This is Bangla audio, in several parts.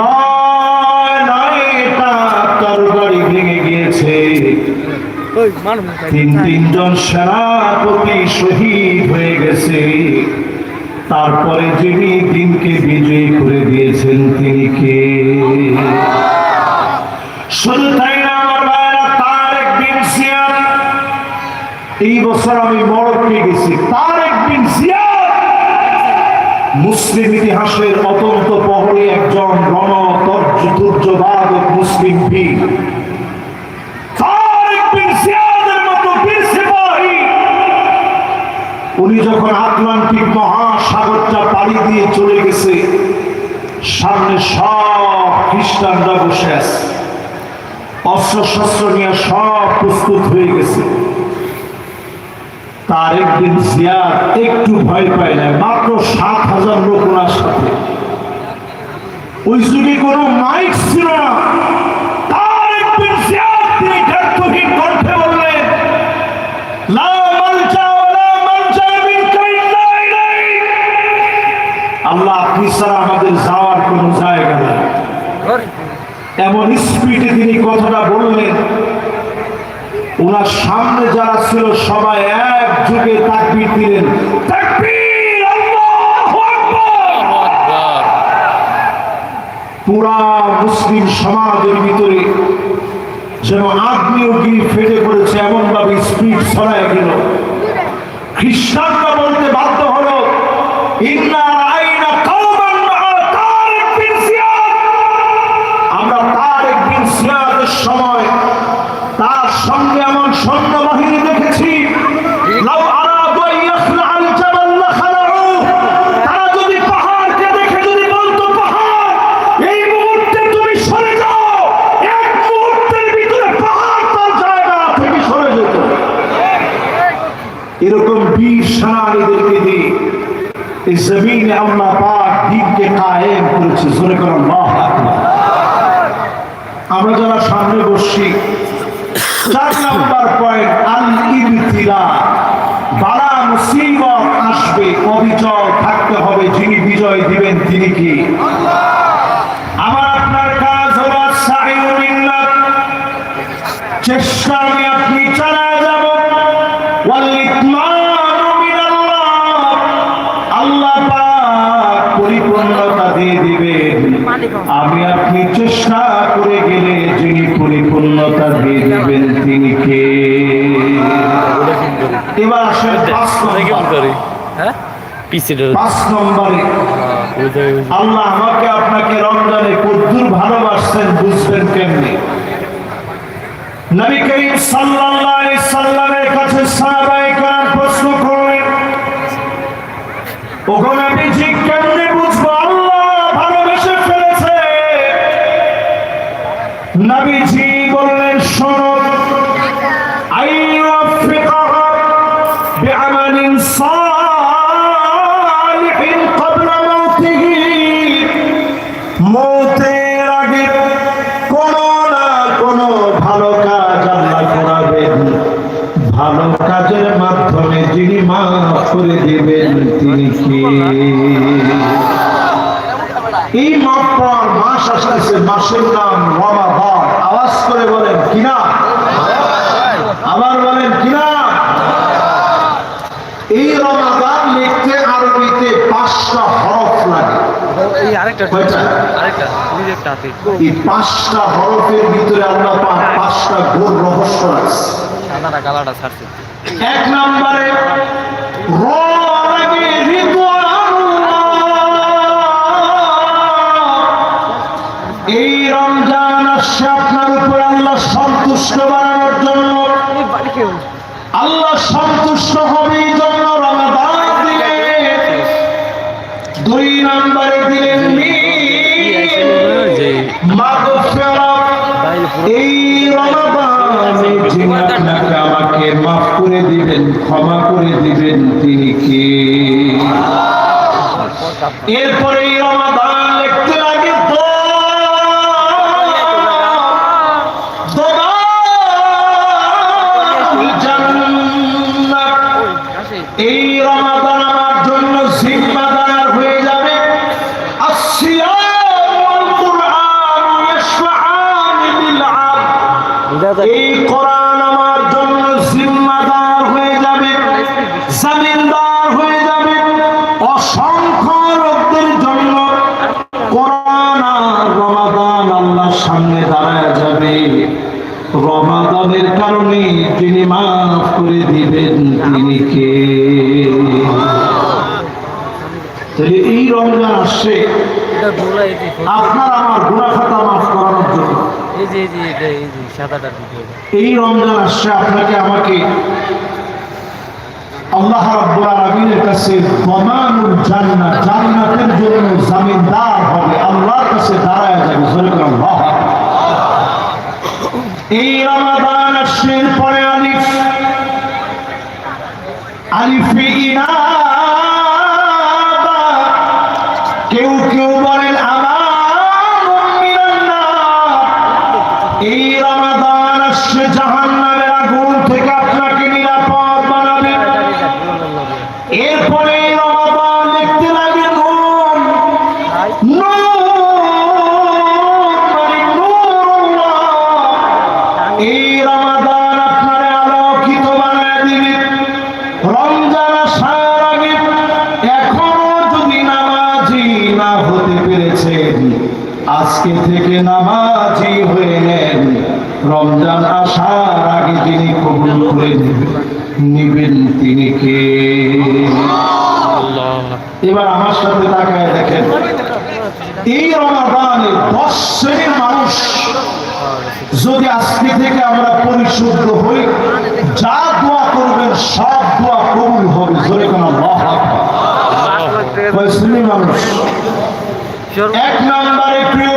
নয় নয়টা তরবারি ভেঙে গিয়েছে। তিন তিনজন সেনাপতি শহীদ হয়ে গেছে। তারপরে যিনি দিনকে বিজয়ী করে দিয়েছেন তিনি কে? শুধু তাই না আমার ভাইরা এই বছর আমি মরক্কে গেছি। বিন জিয়াদ মুসলিম ইতিহাসের অত্যন্ত প্রহরী একজন রণতর্যবাদক মুসলিম বীর। উনি যখন আটলান্টিক মহাসাগরটা পাড়ি দিয়ে চলে গেছে, সামনে সব খ্রিস্টানরা বসে আছে। অস্ত্র শস্ত্র নিয়ে সব প্রস্তুত হয়ে গেছে। তার একদিন একটু ভয় পায় না, মাত্র সাত হাজার লোক ওনার সাথে। ওই যুগে মাইক ছিল না। তিনি আপনি ছাড়া আমাদের যাওয়ার কোনো জায়গা নেই। স্পিডে তিনি কথাটা বললেন, ওনার সামনে যারা ছিল সবাই এক তাকবির দিলেন পুরা মুসলিম সমাজের ভিতরে যেন আগ্নেয়গিরি ফেটে পড়েছে এমন ভাবে স্পিড ছড়ায় গেল খ্রিস্টানরা বলতে বাধ্য হলো ইন্না রাআইনা কওমান মা'a তারিক বিন জিয়াদ আমরা তারেক বিন জিয়াদের সময় তার সঙ্গে এমন সৈন্যবাহিনী দেখেছি লাউ আরাদু আন ইয়াখলা'আল জাবাল লাখালা'উ তারা যদি পাহাড়কে দেখে যদি বলতো পাহাড় এই মুহূর্তে তুমি সরে যাও এক মুহূর্তের ভিতরে পাহাড় তার জায়গা থেকে সরে যেত এরকম বীর সেনানীদেরকে দিয়ে এই জমিনে আল্লাহ পাক দিনকে কায়েম করেছে। জোরে করে আমরা যারা সামনে বসছি, চার নাম্বার পয়েন্ট আল ইবতিলা বালা মুসিবত আসবে, অবিচল থাকতে হবে। যিনি বিজয় দিবেন, তিনি কি? আমার আপনার কাজ হলো চেষ্টা আমি আপনি চালায় আসেন পাঁচ নম্বর হ্যাঁ? পিছিয়ে পাঁচ নম্বরে। আল্লাহ আমাকে আপনাকে রমজানে কদ্দুর ভালোবাসছেন বুঝবেন কেমনি? নবী করিম সাল্লাল্লাহু আলাইহি সাল্লামের কাছে সাহাবায়ে প্রশ্ন করলেন ওগো যে এই পাঁচটা হরফের ভিতরে আল্লাহ পাক পাঁচটা গোর রহস্য আছে সাদাটা কালাটা ছাড়ছে। এক নম্বরে র এরপরে রমাদান। দাঁড়ায় যাবে। রমাদানের কারণে যিনি মাফ করে দিবেন তিনি কে? তাহলে এই রমজান আসছে আপনার আমার গুণা খাতা মাফ করানোর জন্য। এই রমজান আসছে আপনাকে আমাকে আল্লাহ রাব্বুল আলামিনের কাছে দমানুল জান্নাত জান্নাতের জন্য জামিনদার হবে আল্লাহর কাছে দাঁড়ায় যাবে। জোরে করে আল্লাহ এই রমাদান আসছে পরে আলিফ আলিফে ইনাবা আজকে থেকে নামাজি হয়ে নেন। রমজান আসার আগে যিনি কবুল করে নেবেন। তিনি কে? এবার আমার সাথে তাকায় দেখেন। এই রমাদানে দশ শ্রেণির মানুষ যদি আজকে থেকে আমরা পরিশুদ্ধ হই, যা দোয়া করবেন, সব দোয়া কবুল হবে। জোরে কোন মানুষ? এক নম্বরে প্রিয়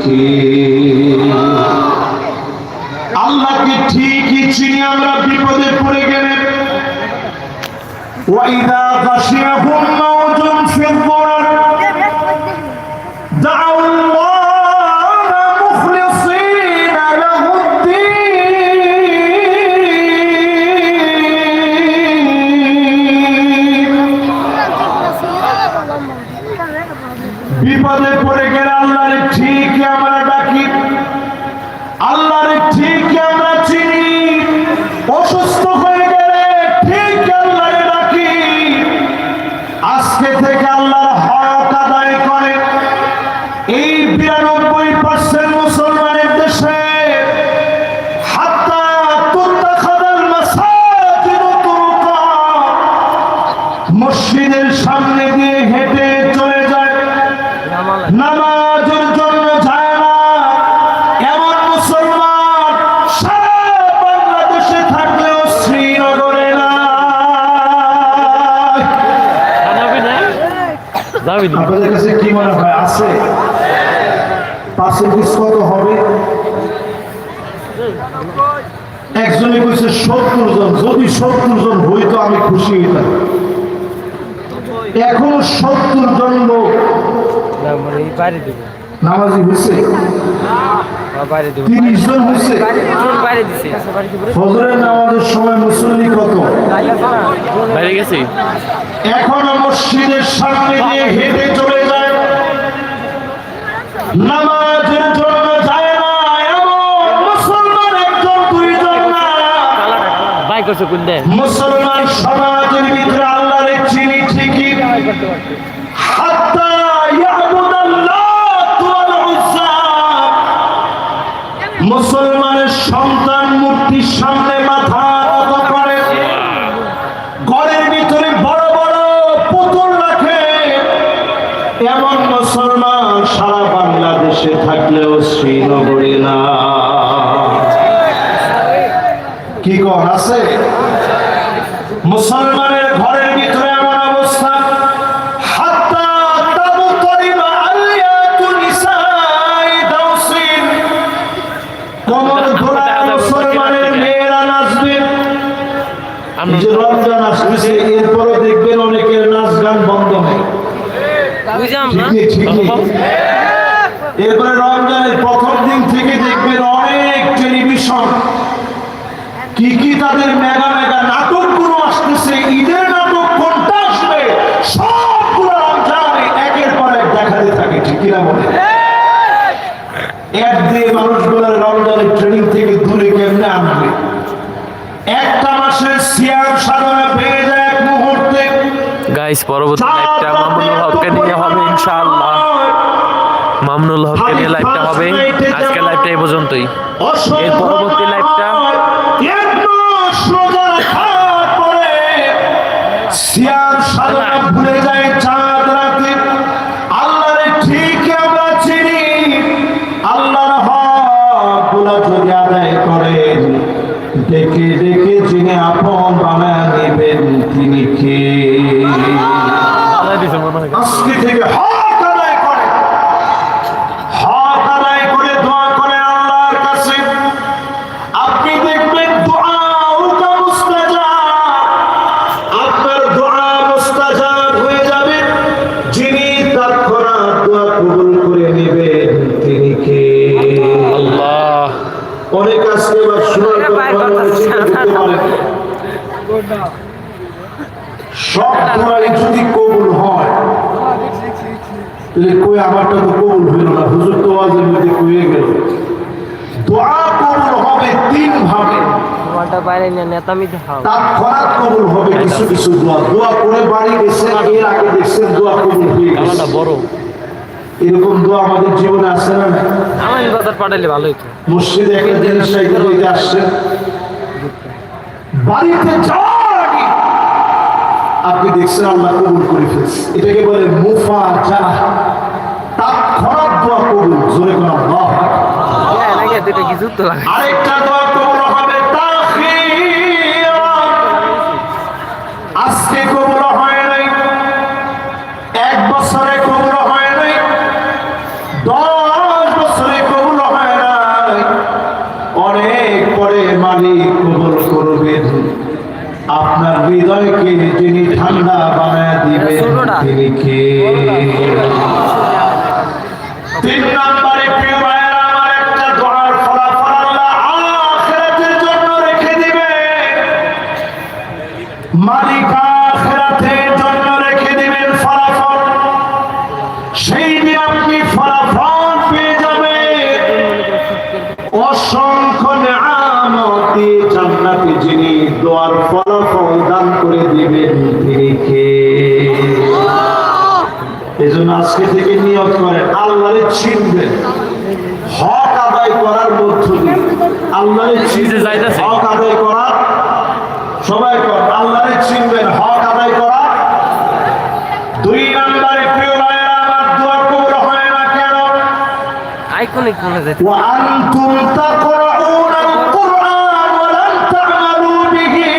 তিনি কে আল্লাহকে ঠিকই চিনি আমরা বিপদে পড়ে গেলে وإذا غشيهم موج في الظلل থেকে আল্লাহর হক আদায় করে। এই বিরানব্বই পার্সেন্টেজ কত হবে। একজনে কইছে সত্তর জন যদি সত্তর জন হইতো আমি খুশি হইতাম। এখনও সত্তর জন লোক নামাজি হয়েছে তিরিশ জন ফজরের নামাজের সময় মুসল্লি কত? বাইরে গেছি। এখনও মসজিদের সামনে দিয়ে হেঁটে চলে যায়। নামাজের বাই করছ কোন দে মুসলমান সমাজের ভিতরে আল্লাহরে চিনি ঠিকই মুসলমানের সন্তান মূর্তির সামনে মাথা করে। ঘরের ভিতরে বড় বড় পুতুল রাখে। এমন মুসলমান সারা বাংলাদেশে থাকলেও শ্রীনগরে না। জীবন আছে। মুসলমানের ঘরের ভিতরে এমন অবস্থা। যে রমজান আসতেছে এরপরে দেখবেন অনেকের নাচ গান বন্ধ হয় তাদের মেগা মেগা নাটকগুলো আসতেছে ঈদের নাটক কোনটা আসবে সবগুলো রমজানে একের পর এক দেখাতে থাকে ঠিক কিনা বলে? এক দিয়ে মানুষগুলোর রমজানের ট্রেনিং থেকে দূরে কেমনে আনবে? একটা মাসের সিয়াম সাধনা পেয়ে যায় এক মুহূর্তে। গাইস পরবর্তী লাইভটা মামুনুল হককে নিয়ে হবে ইনশাআল্লাহ। মামুনুল হককে নিয়ে লাইভটা হবে। আজকে লাইভটা এই পর্যন্তই। এর পরবর্তী লাইভটা রোজা রাখার পরে সিয়াম সাধনা ভুলে যায় চাঁদ রাতে। আল্লাহরে ঠিক আমরা চিনি আল্লাহর হকগুলো যদি আদায় করেন ডেকে ডেকে যিনি আপন বানায় নেবেন তিনি কে? আজকে থেকে হক কই আমারটা তো কবুল হইল না। হুজুর তো ওয়াজের মধ্যে কইয়ে গেল। দোয়া কবুল হবে তিন ভাবে তোমারটা বাইরে নিয়ে নেতামি দেখাও তৎক্ষণাৎ কবুল হবে কিছু কিছু দোয়া। দোয়া করে বাড়ি গেছে এর আগে দেখছেন দোয়া কবুল হয়ে গেছে। বড়। এরকম দোয়া আমাদের জীবনে আসছে না। না আমার বাজার পাঠাইলে ভালো হতো মসজিদে একটা জিনিস আসছে? বাড়িতে আপনি দেখছেন আল্লাহ কবুল করে ফেলছে। এটাকে বলে মুফা যা তাৎক্ষণাৎ দোয়া কবুল জোরে কোন হ্যাঁ আরেকটা মালিক আখিরাতের জন্য রেখে দিবেন ফলাফল। আইকনিক মনে যায় ওয়া তাকরাউনা ওয়া লা তা'মালু বিহি।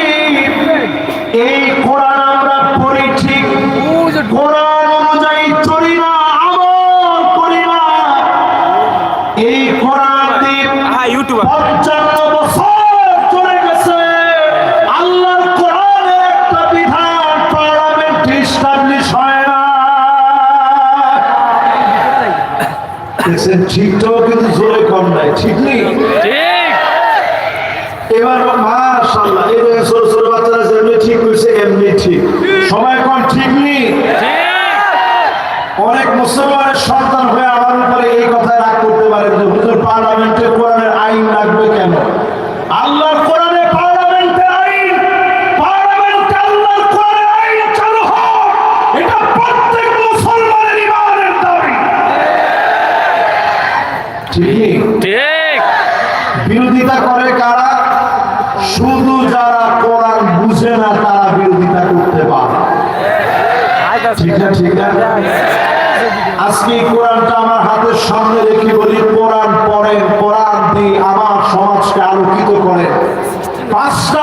এই কোরআন আমরা পড়ি ঠিক। কোরআন অনুযায়ী আমল এই কোরআন ঠিক এবার মাশাআল্লাহ, এই যে ছোট ছোট বাচ্চারা যেমনি ঠিক হয়েছে, এমনি ঠিক। সময় কম, ঠিক নেই? অনেক মুসলমানের সন্তান হয়ে আমার উপরে এই কথা রাগ করতে পারে যে হুজুর পার্লামেন্টে কোরআনের আইন লাগবে কেন আল্লাহর কোরআনে পার্লামেন্টের আইন পার্লামেন্টে আল্লাহর কোরআনের আইন চালু হোক এটা প্রত্যেক মুসলমানের ইমানের দাবি ঠিক নেই ঠিক বিরোধিতা করে কারা শুধু যারা কোরআন বুঝে না তারা বিরোধিতা করতে পারে ঠিক না আজকে কোরআনটা আমার হাতের সামনে রেখে বলি, কোরআন পড়েন, কোরআন দিয়ে আমার সমাজকে আলোকিত করে পাঁচটা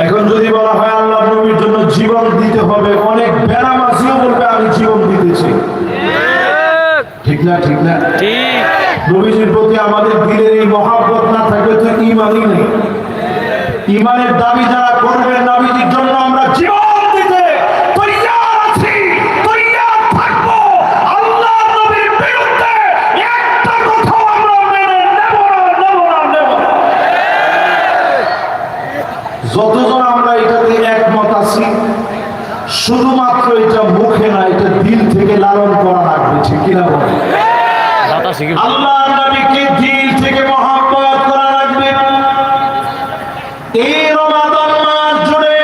এখন যদি বলা হয় আল্লাহ নবীর জন্য জীবন দিতে হবে অনেক বলবে আমি জীবন দিতেছি। ঠিক। না ঠিক না? ঠিক। নবীজির প্রতি আমাদের দিলের এই মহাব্বত না থাকলে তো ইমানই নেই। ইমানের দাবি যারা করবেন নবীজির জন্য আমরা জীবন দিতে তৈয়ার আছি তৈয়ার থাকব আল্লাহ নবীর বিরুদ্ধে একটা কথাও আমরা মেনে নেব না নেব না নেব না যতজন আমরা এটাতে একমত আছি শুধুমাত্র এটা মুখে না এটা দিল থেকে লালন করা লাগবে ঠিক কিনা বলে? আল্লাহ নবীকে দিল থেকে মহব্বত করা লাগবে। এই রমাদান মাস জুড়ে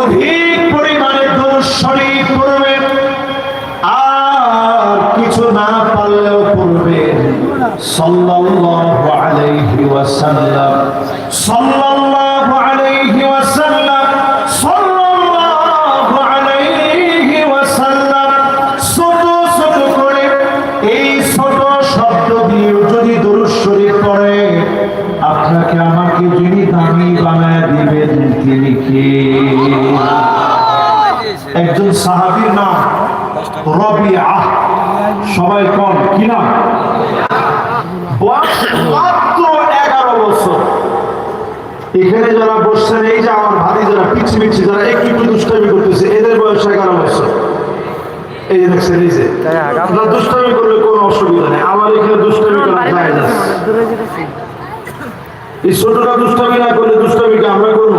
অধিক পরিমাণে দোষ শরীর করবেন আর কিছু না পারলেও করবেন সাল্লাল্লাহু আলাইহি ওয়াসাল্লাম। রবিআ সবাই কন? কি নাম? মাত্র এগারো বছর। এখানে যারা বসছেন এই যে আমার ভাতি যারা পিছি পিছি যারা একটু একটু দুষ্টামি করতেছে এদের বয়স এগারো বছর। এই যে দেখছেন এই যে। আপনার দুষ্টামি করলে কোনো অসুবিধা নেই। আমার এখানে দুষ্টামি করা যায় না। এই ছোটটা দুষ্টামি না করলে দুষ্টামিকে আমরা করব?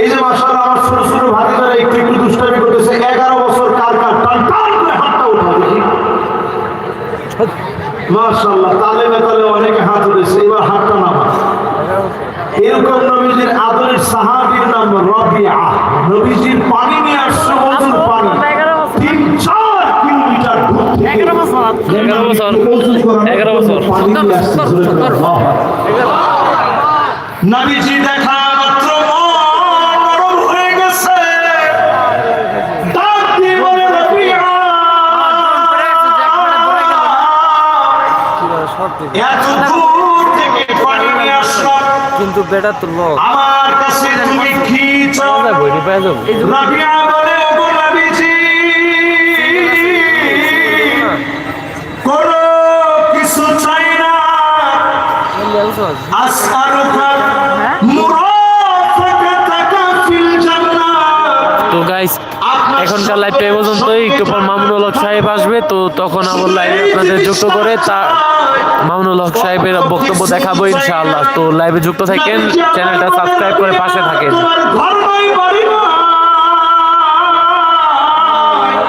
এই যে মাসাল আমার ছোট ছোট ভাতি যারা একটু একটু দুষ্টামি করতেছে এগারো মাশাল্লাহ তালে না তালে অনেকে হাত উঠেছে এবার হাতটা নামা এরকম নবীজির আদরের সাহাবীর নাম রবিআ। নবীজির পানি নিয়ে আসছে মধুর পানি। তিন চার কিলোমিটার দূর থেকে এগারো বছর। এগারো। পানি নিয়ে কিন্তু বেটা তো লোক আমার কাছে তুমি কি চাও? বইনি পায় যাব। রাবিয়া বলে ওগো নবীজি কোনো কিছু চাই না। আসআলুকা এখনকার লাইভটা এই পর্যন্তই। একটু পর মামুনুল হক সাহেব আসবে, তো তখন আমার লাইভে আপনাদের যুক্ত করে তা মামুনুল হক সাহেবের বক্তব্য দেখাবো ইনশাআল্লাহ। তো লাইভে যুক্ত থাকেন, চ্যানেলটা সাবস্ক্রাইব করে পাশে থাকেন।